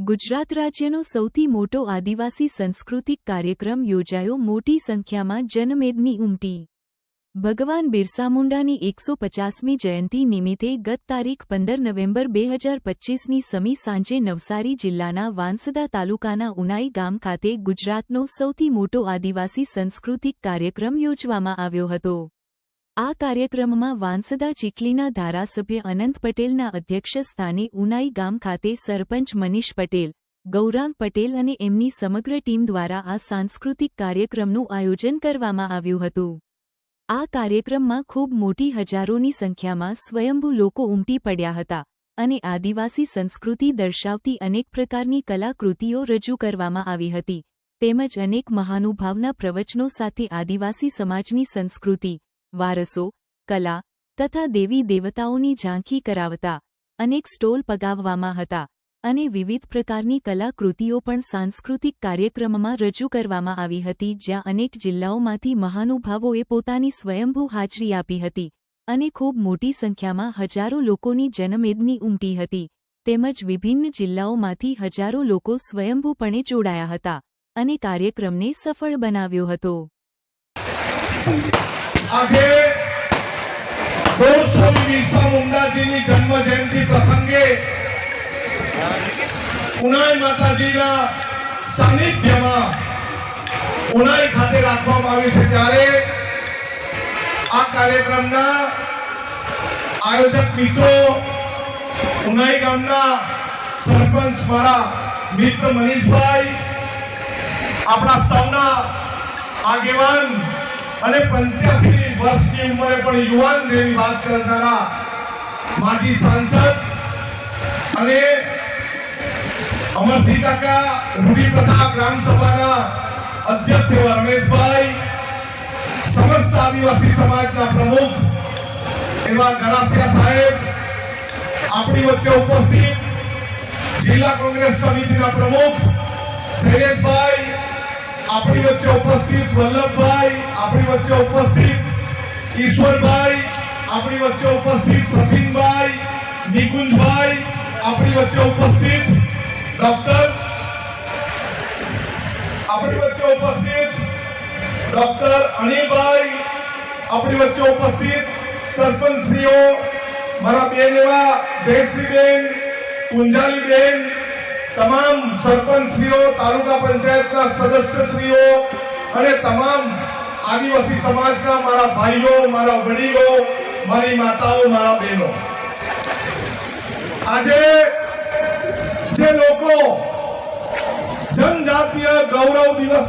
ગુજરાત રાજ્યનો સૌથી મોટો આદિવાસી સાંસ્કૃતિક કાર્યક્રમ યોજાયો મોટી સંખ્યામાં જનમેદની ઉમટી. ભગવાન બિરસા મુંડાની એકસો પચાસમી જયંતિ નિમિત્તે ગત તારીખ પંદર નવેમ્બર બે હજાર પચ્ચીસની સમી સાંજે નવસારી જિલ્લાના વાંસદા તાલુકાના ઉનાઈ ગામ ખાતે ગુજરાતનો સૌથી મોટો આદિવાસી સાંસ્કૃતિક કાર્યક્રમ યોજવામાં આવ્યો હતો. આ કાર્યક્રમમાં વાંસદા ચીખલીના ધારાસભ્ય અનંત પટેલના અધ્યક્ષસ્થાને ઉનાઈ ગામ ખાતે સરપંચ મનીષ પટેલ, ગૌરાંગ પટેલ અને એમની સમગ્ર ટીમ દ્વારા આ સાંસ્કૃતિક કાર્યક્રમનું આયોજન કરવામાં આવ્યું હતું. આ કાર્યક્રમમાં ખૂબ મોટી હજારોની સંખ્યામાં સ્વયંભૂ લોકો ઉમટી પડ્યા હતા અને આદિવાસી સંસ્કૃતિ દર્શાવતી અનેક પ્રકારની કલાકૃતિઓ રજૂ કરવામાં આવી હતી, તેમજ અનેક મહાનુભાવના પ્રવચનો સાથે આદિવાસી સમાજની સંસ્કૃતિ વારસો, કલા તથા દેવી દેવતાઓની ઝાંખી કરાવતા અનેક સ્ટોલ પગાવવામાં હતા અને વિવિધ પ્રકારની કલાકૃતિઓ પણ સાંસ્કૃતિક કાર્યક્રમમાં રજૂ કરવામાં આવી હતી જ્યાં અનેક જિલ્લાઓમાંથી મહાનુભાવોએ પોતાની સ્વયંભૂ હાજરી આપી હતી અને ખૂબ મોટી સંખ્યામાં હજારો લોકોની જનમેદની ઉમટી હતી તેમજ વિભિન્ન જિલ્લાઓમાંથી હજારો લોકો સ્વયંભૂપણે જોડાયા હતા અને કાર્યક્રમને સફળ બનાવ્યો હતો. આજે દોઢસોમી બિરસા મુંડાજીની જન્મ જયંતિ પ્રસંગે ઉનાઈ માતાજીના સાનિધ્યમાં ઉનાઈ ખાતે રાખવામાં આવ્યું છે ત્યારે આ કાર્યક્રમના આયોજક મિત્રો ઉનાઈ ગામના સરપંચ મારા મિત્ર મનીષભાઈ, આપણા સૌના આગેવાન અને પંચ્યાસી વર્ષની ઉંમરે પણ યુવાન જેવી વાત કરનારા માજી સાંસદ અને અમરસિંહ કાકા રૂડી પ્રતાપ ગ્રામ સભાના અધ્યક્ષ એવા રમેશભાઈ, સમસ્ત આદિવાસી સમાજના પ્રમુખ એવા ગરાસિયા સાહેબ, આપણી વચ્ચે ઉપસ્થિત જિલ્લા કોંગ્રેસ સમિતિના પ્રમુખ શૈલેષભાઈ, આપણી વચ્ચે ઉપસ્થિત વલ્લભભાઈ, આપણી વચ્ચે ઉપસ્થિત ઈશ્વરભાઈ, આપણી વચ્ચે ઉપસ્થિત સચિનભાઈ નિકુંજભાઈ, આપણી વચ્ચે ઉપસ્થિત ડોક્ટર. આપણી વચ્ચે ઉપસ્થિત ડોક્ટર અનિલભાઈ, આપણી વચ્ચે ઉપસ્થિત સરપંચશ્રીઓ, મારા બેન એવા જયશ્રીબેન, કુંજાલીબેન, તમામ સરપંચશ્રીઓ, તાલુકા પંચાયતના સદસ્યશ્રીઓ અને તમામ આદિવાસી સમાજના મારા ભાઈઓ, મારા વડીલો, મારી માતાઓ, મારા બહેનો. આજે જે લોકો જનજાતીય ગૌરવ દિવસ